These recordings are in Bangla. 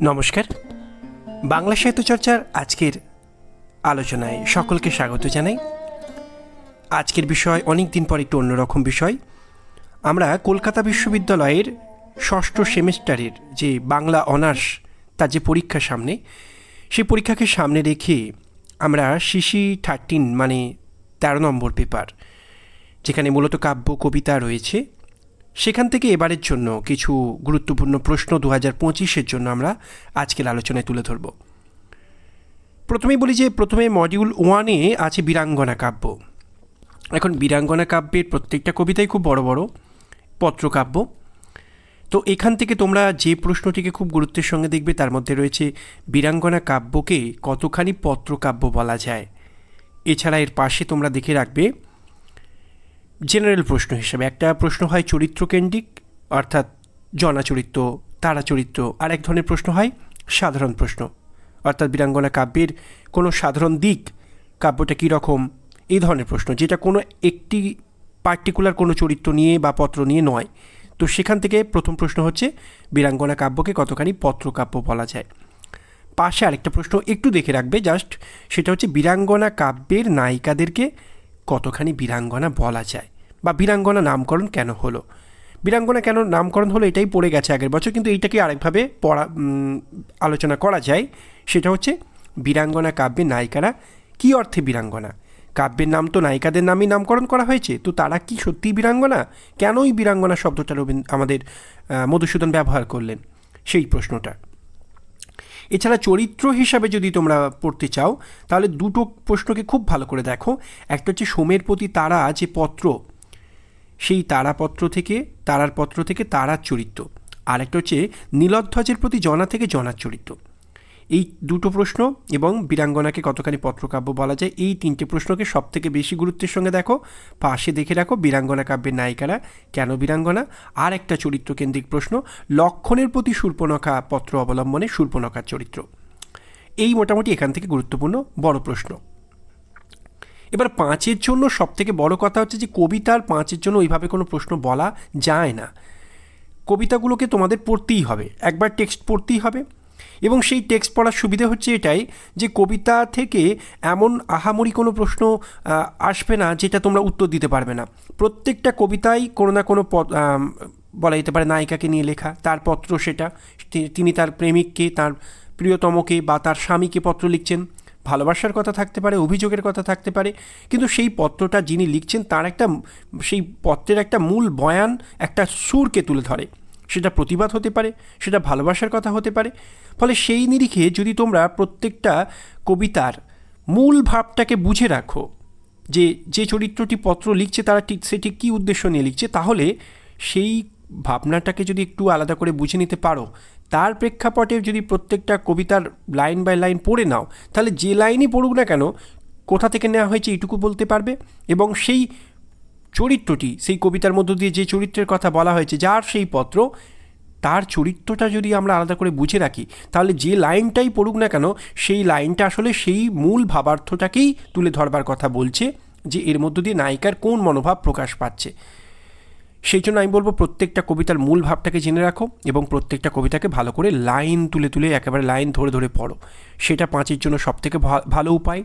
নমস্কার। বাংলা সাহিত্য চর্চার আজকের আলোচনায় সকলকে স্বাগত জানাই। আজকের বিষয় অনেক দিন পর একটু অন্যরকম বিষয়। আমরা কলকাতা বিশ্ববিদ্যালয়ের ষষ্ঠ সেমেস্টারের যে বাংলা অনার্স, তার যে পরীক্ষা সামনে সেই পরীক্ষাকে সামনে রেখে আমরা সিসি থার্টিন মানে তেরো নম্বর পেপার, যেখানে মূলত কাব্য, কবিতা রয়েছে। সেখান থেকে এবারের জন্য কিছু গুরুত্বপূর্ণ প্রশ্ন দু হাজার পঁচিশের জন্য আমরা আজকের আলোচনায় তুলে ধরব। প্রথমেই বলি যে প্রথমে মডিউল ওয়ানে আছে বীরাঙ্গনা কাব্য। এখন বীরাঙ্গনা কাব্যের প্রত্যেকটা কবিতাই খুব বড় বড় পত্রকাব্য। তো এখান থেকে তোমরা যে প্রশ্নটিকে খুব গুরুত্বের সঙ্গে দেখবে, তার মধ্যে রয়েছে বীরাঙ্গনা কাব্যকে কতখানি পত্রকাব্য বলা যায়। এছাড়া এর পাশে তোমরা দেখে রাখবে জেনারেল প্রশ্ন হিসেবে। একটা প্রশ্ন হয় চরিত্রকেন্দ্রিক অর্থাৎ জনা চরিত্র, তারা চরিত্র, আর এক ধরনের প্রশ্ন হয় সাধারণ প্রশ্ন। অর্থাৎ বীরাঙ্গনা কাব্যের কোনো সাধারণ দিক, কাব্যটা কী রকম, এই ধরনের প্রশ্ন, যেটা কোনো একটি পার্টিকুলার কোনো চরিত্র নিয়ে বা পত্র নিয়ে নয়। তো সেখান থেকে প্রথম প্রশ্ন হচ্ছে বীরাঙ্গনা কাব্যকে কতখানি পত্রকাব্য বলা যায়। পাশে আরেকটা প্রশ্ন একটু দেখে রাখবে জাস্ট সেটা হচ্ছে বীরাঙ্গনা কাব্যের নায়িকাদেরকে কতখানি বীরাঙ্গনা বলা যায়। বা বীরাঙ্গনা নামকরণ কেন হলো? বীরাঙ্গনা কেন নামকরণ হলো এটাই পড়ে গেছে আগের বছর, কিন্তু এইটাকে আরেকভাবে পড়া আলোচনা করা যায়। সেটা হচ্ছে বীরাঙ্গনা কাব্যের নায়িকারা কী অর্থে বীরাঙ্গনা? কাব্যের নাম তো নায়িকাদের নামই নামকরণ করা হয়েছে, তো তারা কি সত্যিই বীরাঙ্গনা? কেনই বীরাঙ্গনা শব্দটা রবীন্দ্র আমাদের মধুসূদন ব্যবহার করলেন? সেই প্রশ্নটা। এছাড়া চরিত্র হিসাবে যদি তোমরা পড়তে চাও, তাহলে দুটো প্রশ্নকে খুব ভালো করে দেখো। একটা হচ্ছে সোমের প্রতি তারা যে পত্র সেই তারাপত্র থেকে তারার পত্র থেকে তারার চরিত্র। আর একটা হচ্ছে নীলধ্বজের প্রতি জনা থেকে জনার চরিত্র। এই দুটো প্রশ্ন এবং বীরাঙ্গনাকে কতখানি পত্রকাব্য বলা যায়, এই তিনটে প্রশ্নকে সব থেকে বেশি গুরুত্বের সঙ্গে দেখো। পাশে দেখে রাখো বীরাঙ্গনা কাব্যের নায়িকারা, কেন বীরাঙ্গনা? আর একটা চরিত্র কেন্দ্রিক প্রশ্ন, লক্ষণের প্রতি শূর্পণখা পত্র অবলম্বনে শূর্পণখার চরিত্র। এই মোটামুটি এখান থেকে গুরুত্বপূর্ণ বড় প্রশ্ন। এবার পাঁচের জন্য সব থেকে বড় কথা হচ্ছে যে কবিতার পাঁচের জন্য ওইভাবে কোনো প্রশ্ন বলা যায় না। কবিতাগুলোকে তোমাদের পড়তেই হবে, একবার টেক্সট পড়তেই হবে। এবং সেই টেক্সট পড়ার সুবিধে হচ্ছে এটাই যে কবিতা থেকে এমন আহামরি কোনো প্রশ্ন আসবে না যেটা তোমরা উত্তর দিতে পারবে না। প্রত্যেকটা কবিতাই কোনো না কোনো বলা যেতে পারে নায়িকাকে নিয়ে লেখা, তার পত্র সেটা তিনি তার প্রেমিককে, তার প্রিয়তমকে বা তার স্বামীকে পত্র লিখছেন। ভালোবাসার কথা থাকতে পারে, অভিযোগের কথা থাকতে পারে, কিন্তু সেই পত্রটা যিনি লিখছেন তার একটা সেই পত্রের একটা মূল বয়ান, একটা সুরকে তুলে ধরে। সেটা প্রতিবাদ হতে পারে, সেটা ভালোবাসার কথা হতে পারে। ফলে সেই নিরিখে যদি তোমরা প্রত্যেকটা কবিতার মূল ভাবটাকে বুঝে রাখো, যে যে চরিত্রটি পত্র লিখছে তারা ঠিক সেটি কী উদ্দেশ্য নিয়ে লিখছে, তাহলে সেই ভাবনাটাকে যদি একটু আলাদা করে বুঝে নিতে পারো তার প্রেক্ষাপটে যদি প্রত্যেকটা কবিতার লাইন বাই লাইন পড়ে নাও, তাহলে যে লাইনই পড়ুক না কেন, কোথা থেকে নেওয়া হয়েছে এইটুকু বলতে পারবে। এবং সেই চরিত্রটি, সেই কবিতার মধ্য দিয়ে যে চরিত্রের কথা বলা হয়েছে, যার সেই পত্র, তার চরিত্রটা যদি আমরা আলাদা করে বুঝে রাখি, তাহলে যে লাইনটাই পড়ুক না কেন, সেই লাইনটা আসলে সেই মূল ভাবার্থটাকেই তুলে ধরবার কথা বলছে যে এর মধ্য দিয়ে নায়িকার কোন মনোভাব প্রকাশ পাচ্ছে। সেই জন্য আমি বলব প্রত্যেকটা কবিতার মূল ভাবটাকে জেনে রাখো এবং প্রত্যেকটা কবিতাকে ভালো করে লাইন তুলে তুলে একেবারে লাইন ধরে ধরে পড়ো। সেটা পাঁচের জন্য সবথেকে ভালো উপায়।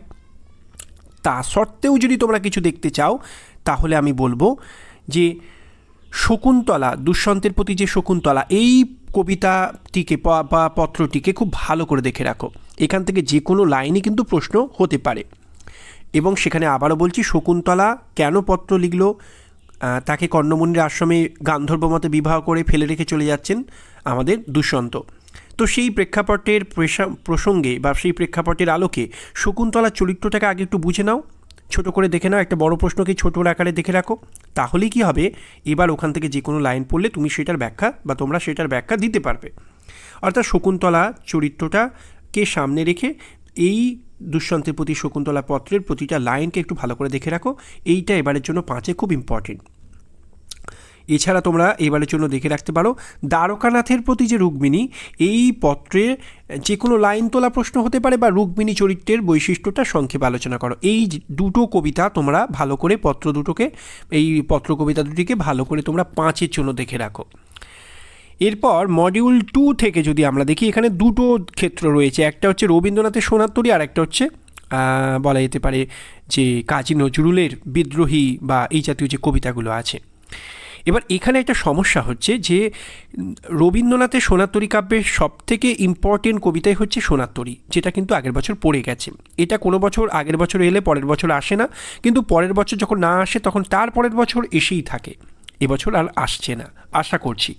তা সত্ত্বেও যদি তোমরা কিছু দেখতে চাও, তাহলে আমি বলব যে শকুন্তলা, দুষ্যন্তের প্রতি যে শকুন্তলা, এই কবিতাটিকে বা- পত্রটিকে খুব ভালো করে দেখে রাখো। এখান থেকে যে কোনো লাইনই কিন্তু প্রশ্ন হতে পারে। এবং সেখানে আবারও বলছি, শকুন্তলা কেন পত্র লিখলো? তাকে কর্ণমুনির আশ্রমে গান্ধর্ব মতে বিবাহ করে ফেলে রেখে চলে যাচ্ছেন আমাদের দুষ্যন্ত। তো সেই প্রেক্ষাপটের প্রসঙ্গে বা সেই প্রেক্ষাপটের আলোকে শকুন্তলার চরিত্রটাকে আগে একটু বুঝে নাও। ছোট করে দেখে নাও, একটা বড় প্রশ্নকে ছোটোর আকারে দেখে রাখো। তাহলেই কি হবে? এবার ওখান থেকে যে কোনো লাইন পড়লে তুমি সেটার ব্যাখ্যা বা তোমরা সেটার ব্যাখ্যা দিতে পারবে। অর্থাৎ শকুন্তলা চরিত্রটাকে সামনে রেখে এই দুষ্যন্তের প্রতি শকুন্তলা পত্রের প্রতিটা লাইনকে একটু ভালো করে দেখে রাখো। এইটা এবারের জন্য পাঁচে খুব ইম্পর্টেন্ট এছাড়া তোমরা এবারের জন্য দেখে রাখতে পারো, দ্বারকানাথের প্রতি যে রুক্মিণী, এই পত্রে যে কোনো লাইন তোলা প্রশ্ন হতে পারে বা রুক্মিণী চরিত্রের বৈশিষ্ট্যটা সংক্ষেপে আলোচনা করো। এই দুটো কবিতা তোমরা ভালো করে, পত্র দুটোকে, এই পত্র কবিতা দুটিকে ভালো করে তোমরা পাঁচের জন্য দেখে রাখো। এরপর মডিউল টু থেকে যদি আমরা দেখি, এখানে দুটো ক্ষেত্র রয়েছে। একটা হচ্ছে রবীন্দ্রনাথের সোনারতরী আর একটা হচ্ছে বলা যেতে পারে যে কাজী নজরুলের বিদ্রোহী বা এই জাতীয় যে কবিতাগুলো আছে। এবার এখানে একটা সমস্যা হচ্ছে যে, রবীন্দ্রনাথের সোনারতরী কাব্যের সব থেকে ইম্পর্টেন্ট কবিতাই হচ্ছে সোনারতরী যেটা কিন্তু আগের বছর পড়ে গেছে। এটা কোনো বছর আগের বছর এলে পরের বছর আসে না, কিন্তু পরের বছর যখন না আসে তখন তার পরের বছর এসেই থাকে। এবছর আর আসছে না, আশা করছি।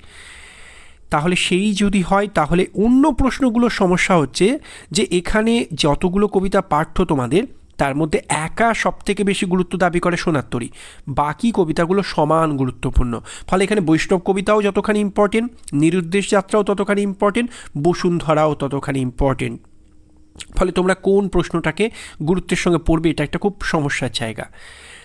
তাহলে সেই যদি হয়, তাহলে অন্য প্রশ্নগুলোর সমস্যা হচ্ছে যে, এখানে যতগুলো কবিতা পাঠ্য তোমাদের তার মধ্যে একা সবথেকে বেশি গুরুত্ব দাবি করে সোনাত্তরী বাকি কবিতাগুলো সমান গুরুত্বপূর্ণ। ফলে এখানে বৈষ্ণব কবিতাও যতখানি ইম্পর্টেন্ট নিরুদ্দেশ যাত্রাও ততখানি ইম্পর্টেন্ট বসুন্ধরাও ততখানি ইম্পর্টেন্ট ফলে তোমরা কোন প্রশ্নটাকে গুরুত্বের সঙ্গে পড়বে এটা একটা খুব সমস্যার জায়গা।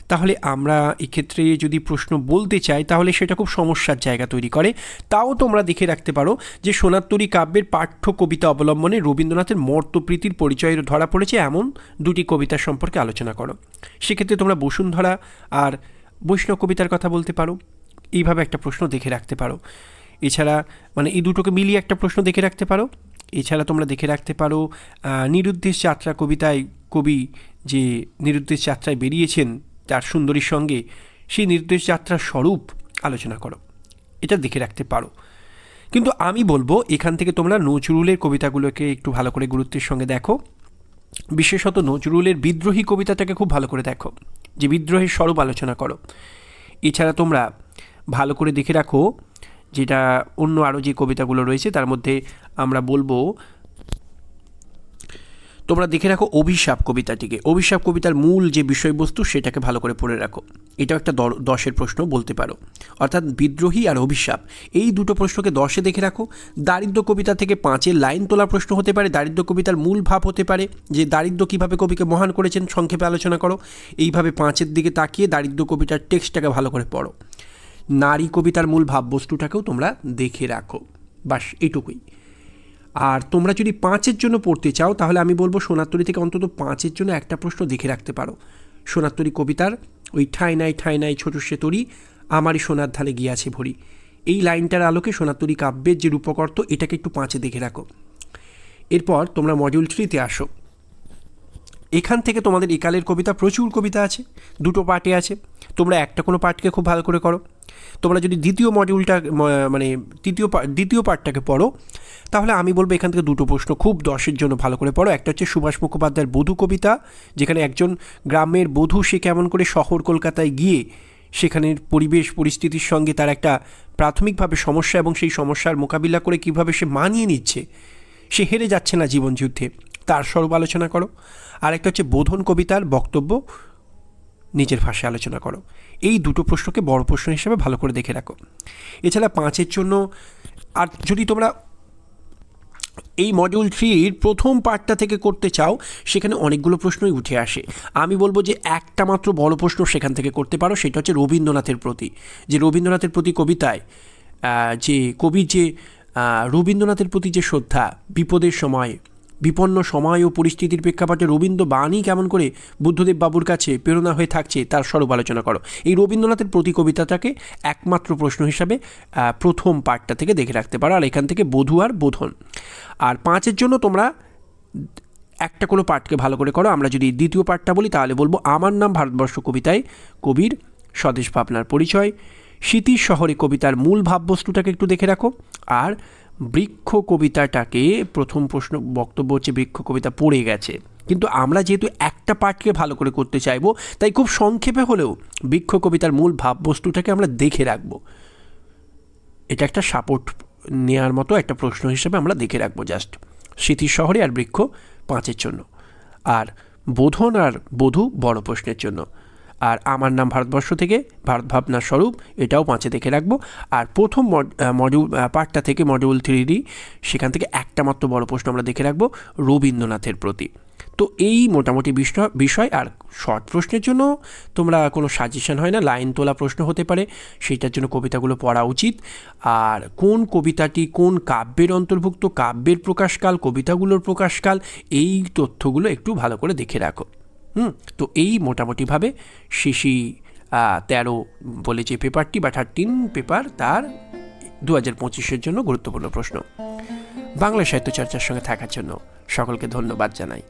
তাহলে আমরা এক্ষেত্রে যদি প্রশ্ন বলতে চাই, তাহলে সেটা খুব সমস্যার জায়গা তৈরি করে। তাও তোমরা দেখে রাখতে পারো যে সোনাত্তরী কাব্যের পাঠ্য কবিতা অবলম্বনে রবীন্দ্রনাথের মর্তপ্রীতির পরিচয় ধরা পড়েছে এমন দুটি কবিতা সম্পর্কে আলোচনা করো। সেক্ষেত্রে তোমরা বসুন্ধরা আর বৈষ্ণব কবিতার কথা বলতে পারো। এইভাবে একটা প্রশ্ন দেখে রাখতে পারো। এছাড়া মানে এই দুটোকে মিলিয়ে একটা প্রশ্ন দেখে রাখতে পারো। এছাড়া তোমরা দেখে রাখতে পারো নিরুদ্দেশ যাত্রা কবিতায় কবি যে নিরুদ্দেশ যাত্রায় বেরিয়েছেন তার সুন্দরীর সঙ্গে সেই নির্দেশ যাত্রার স্বরূপ আলোচনা করো। এটা দেখে রাখতে পারো। কিন্তু আমি বলব, এখান থেকে তোমরা নজরুলের কবিতাগুলোকে একটু ভালো করে গুরুত্বের সঙ্গে দেখো। বিশেষত নজরুলের বিদ্রোহী কবিতাটাকে খুব ভালো করে দেখো, যে বিদ্রোহের স্বরূপ আলোচনা করো। এছাড়া তোমরা ভালো করে দেখে রাখো, যেটা অন্য আরও যে কবিতাগুলো রয়েছে, তার মধ্যে আমরা বলব তোমরা দেখে রাখো অভিশাপ কবিতাটিকে। অভিশাপ কবিতার মূল যে বিষয়বস্তু, সেটাকে ভালো করে পড়ে রাখো। এটাও একটা দশের প্রশ্ন বলতে পারো। অর্থাৎ বিদ্রোহী আর অভিশাপ, এই দুটো প্রশ্নকে দশে দেখে রাখো। দারিদ্র কবিতা থেকে পাঁচের লাইন তোলা প্রশ্ন হতে পারে। দারিদ্র কবিতার মূল ভাব হতে পারে যে, দারিদ্র কীভাবে কবিকে মহান করেছেন, সংক্ষেপে আলোচনা করো। এইভাবে পাঁচের দিকে তাকিয়ে দারিদ্র কবিতার টেক্সটটাকে ভালো করে পড়ো। নারী কবিতার মূল ভাববস্তুটাকেও তোমরা দেখে রাখো। বাস, এইটুকুই। আর তোমরা যদি পাঁচের জন্য পড়তে চাও, তাহলে আমি বলব সোনাত্তরী থেকে অন্তত পাঁচের জন্য একটা প্রশ্ন দেখে রাখতে পারো। সোনাত্তরী কবিতার, ওই ঠাই নাই ঠাই নাই, ছোট সে তরি, আমারই সোনার ধানে গিয়াছে ভরি। এই লাইনটার আলোকে সোনাত্তরী কাব্যের যে রূপকর্ত এটাকে একটু পাঁচে দেখে রাখো। এরপর তোমরা মডিউল থ্রিতে আসো। এখান থেকে তোমাদের একালের কবিতা, প্রচুর কবিতা আছে, দুটো পার্টে আছে। তোমরা একটা কোনো পার্টকে খুব ভালো করে করো। তোমরা যদি দ্বিতীয় মডিউলটা মানে তৃতীয় দ্বিতীয় পার্টটাকে পড়ো, তাহলে আমি বলব এখান থেকে দুটো প্রশ্ন খুব দশের জন্য ভালো করে পড়ো। একটা হচ্ছে সুভাষ মুখোপাধ্যায়ের বধূ কবিতা, যেখানে একজন গ্রামের বধূ সে কেমন করে শহর কলকাতায় গিয়ে সেখানের পরিবেশ, পরিস্থিতির সঙ্গে তার একটা প্রাথমিকভাবে সমস্যা এবং সেই সমস্যার মোকাবিলা করে কীভাবে সে মানিয়ে নিচ্ছে, সে হেরে যাচ্ছে না জীবন যুদ্ধে তার স্বরূপ আলোচনা করো। আর একটা হচ্ছে বোধন কবিতার বক্তব্য, নিজের ভাষায় আলোচনা করো। এই দুটো প্রশ্নকে বড় প্রশ্ন হিসেবে ভালো করে দেখে রাখো। এছাড়া পাঁচের জন্য, আর যদি তোমরা এই মডিউল থ্রির প্রথম পার্টটা থেকে করতে চাও, সেখানে অনেকগুলো প্রশ্নই উঠে আসে। আমি বলব যে একটা মাত্র বড় প্রশ্ন সেখান থেকে করতে পারো, সেটা হচ্ছে রবীন্দ্রনাথের প্রতি। যে রবীন্দ্রনাথের প্রতি কবিতায় যে কবির যে রবীন্দ্রনাথের প্রতি যে শ্রদ্ধা, বিপদের সময় বিপন্ন সময় ও পরিস্থিতির প্রেক্ষাপটে রবীন্দ্র বাণী কেমন করে বুদ্ধদেব বাবুর কাছে প্রেরণা হয়ে থাকছে তার স্বরূপ আলোচনা করো। এই রবীন্দ্রনাথের প্রতি কবিতাটাকে একমাত্র প্রশ্ন হিসাবে প্রথম পার্টটা থেকে দেখে রাখতে পারো। আর এখান থেকে বধূ আর বোধন। আর পাঁচের জন্য তোমরা একটা কোনো পার্টকে ভালো করে করো। আমরা যদি দ্বিতীয় পার্টটা বলি, তাহলে বলব, আমার নাম ভারতবর্ষ কবিতায় কবির স্বদেশ ভাবনার পরিচয়। স্মৃতির শহরে কবিতার মূল ভাববস্তুটাকে একটু দেখে রাখো। আর বৃক্ষ কবিতাটাকে প্রথম প্রশ্ন বক্তব্য হচ্ছে বৃক্ষ কবিতা পড়ে গেছে। কিন্তু আমরা যেহেতু একটা পার্টকে ভালো করে করতে চাইব, তাই খুব সংক্ষেপে হলেও বৃক্ষ কবিতার মূল ভাববস্তুটাকে আমরা দেখে রাখব। এটা একটা সাপোর্ট নেওয়ার মতো একটা প্রশ্ন হিসেবে আমরা দেখে রাখব জাস্ট। স্মৃতির শহরে আর বৃক্ষ পাঁচের জন্য। আর বোধন আর বধূ বড় প্রশ্নের জন্য। আর আমার নাম ভারতবর্ষ থেকে, ভারত ভাবনার স্বরূপ, এটাও পাঁচে দেখে রাখব। আর প্রথম মডিউল পার্টটা থেকে মডিউল থ্রি ডি সেখান থেকে একটা মাত্র বড় প্রশ্ন আমরা দেখে রাখব, রবীন্দ্রনাথের প্রতি। তো এই মোটামুটি বিষয় বিষয়, আর শর্ট প্রশ্নের জন্য তোমরা কোনো সাজেশন হয় না লাইন তোলা প্রশ্ন হতে পারে সেটার জন্য কবিতাগুলো পড়া উচিত। আর কোন কবিতাটি কোন কাব্যের অন্তর্ভুক্ত, কাব্যের প্রকাশকাল, কবিতাগুলোর প্রকাশকাল, এই তথ্যগুলো একটু ভালো করে দেখে রাখো। হুম, তো এই মোটামুটিভাবে শিশি তেরো বলে যে পেপারটি বা থার্টিন পেপার তার দু হাজার পঁচিশের জন্য গুরুত্বপূর্ণ প্রশ্ন। বাংলা সাহিত্য চর্চার সঙ্গে থাকার জন্য সকলকে ধন্যবাদ জানাই।